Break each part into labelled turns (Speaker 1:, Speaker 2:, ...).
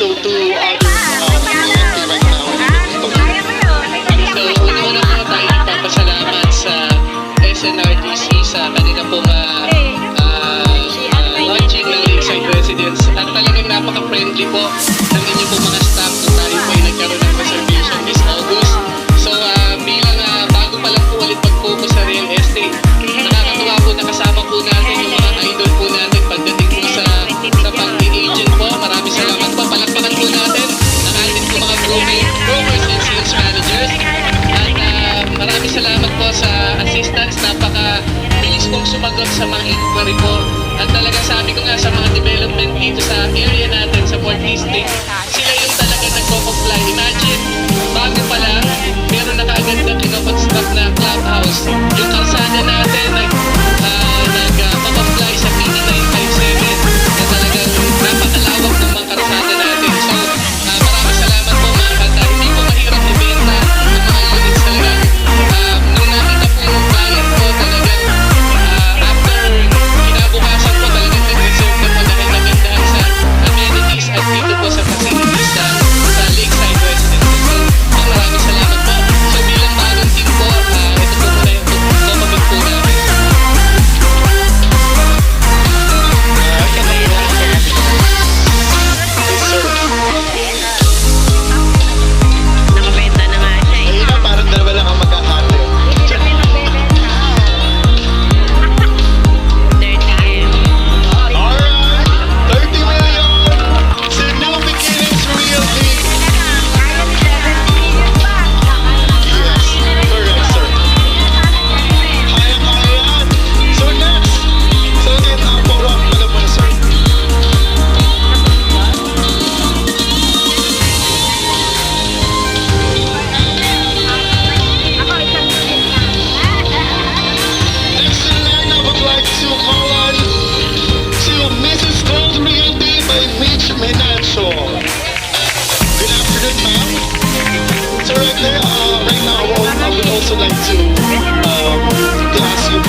Speaker 1: also to other uh, community right now. So, una-una po tayo nagpapasalamat sa SNRDC sa kanila pong uh, uh, uh, launching ng Lakeside Residence at talagang napaka-friendly po ng inyo po mga pong sumagot sa mga inquiry po. At talaga sabi ko nga sa mga development dito sa area natin sa Port District, sila yung talaga nagko-comply. Imagine, bago pa lang, meron na kaagad na kinoconstruct na clubhouse. Yung kalsada natin, nag, uh, nag-comply sa PD 957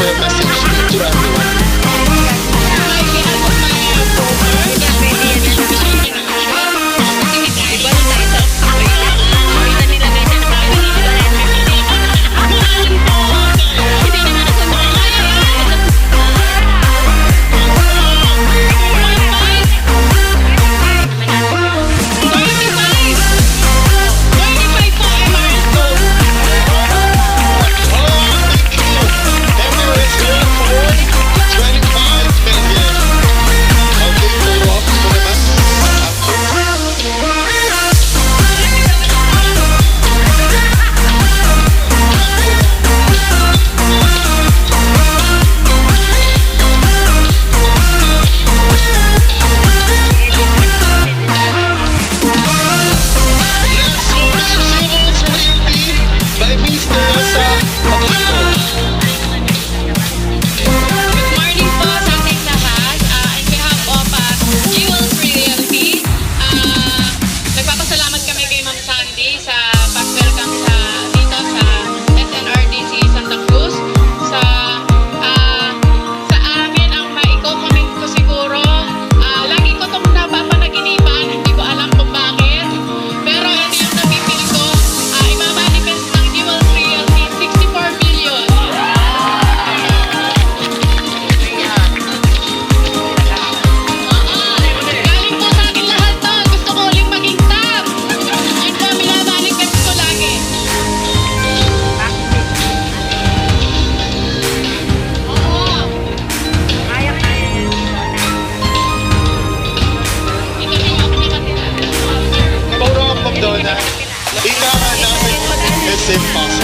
Speaker 1: put my It's impossible.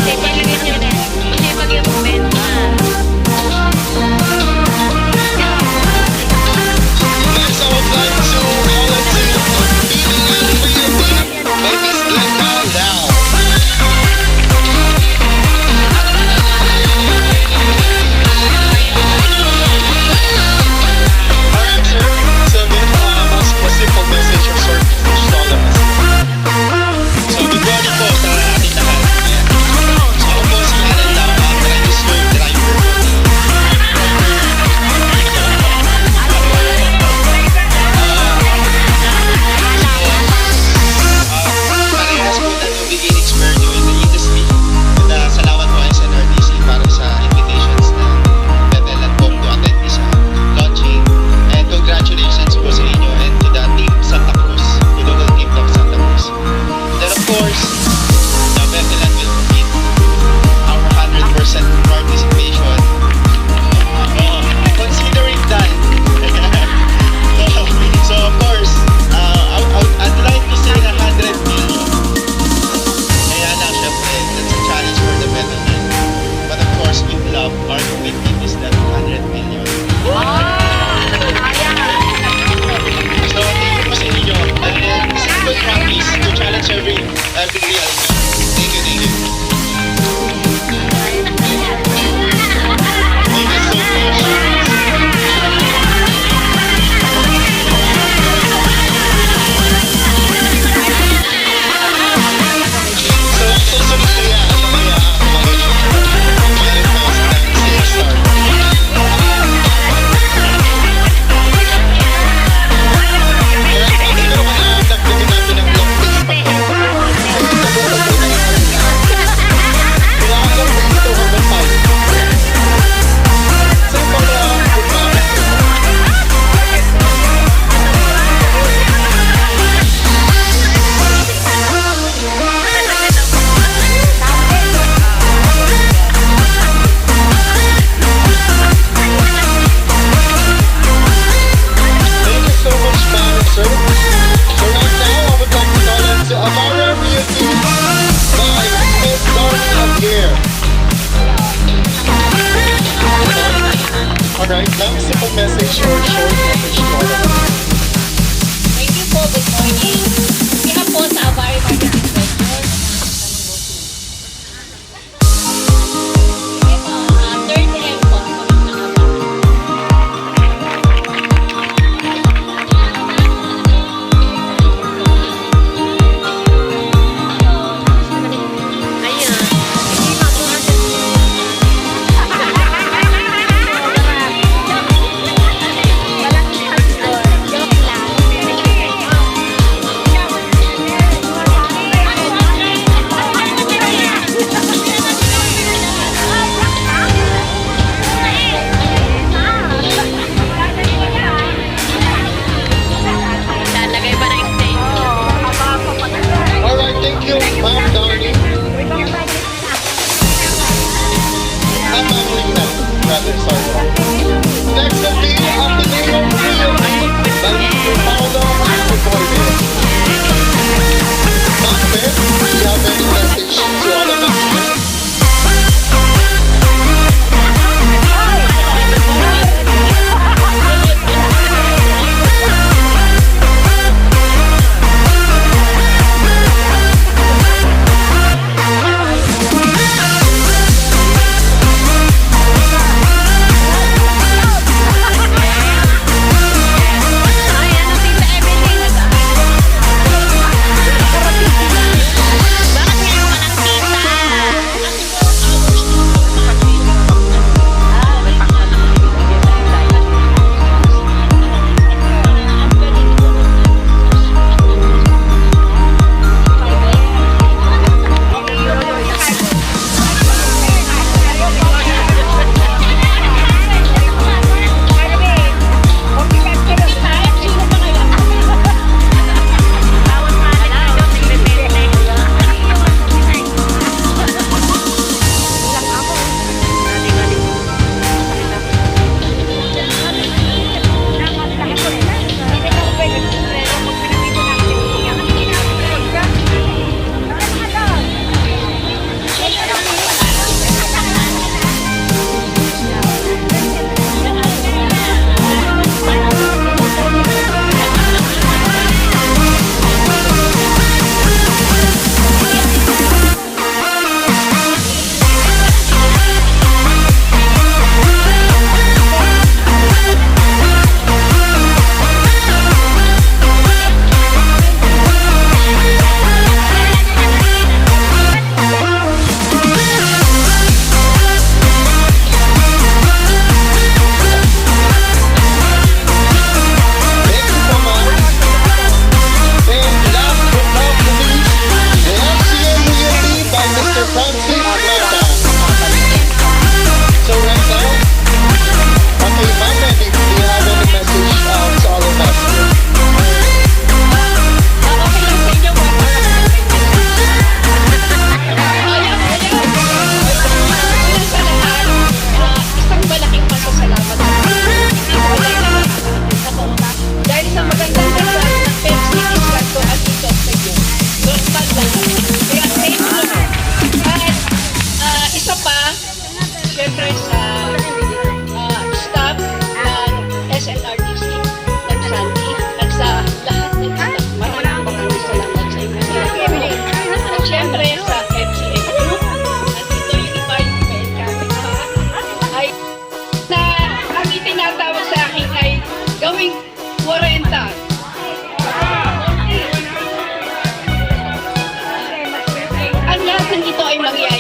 Speaker 1: Ang
Speaker 2: lahat ng ito ay mangyayari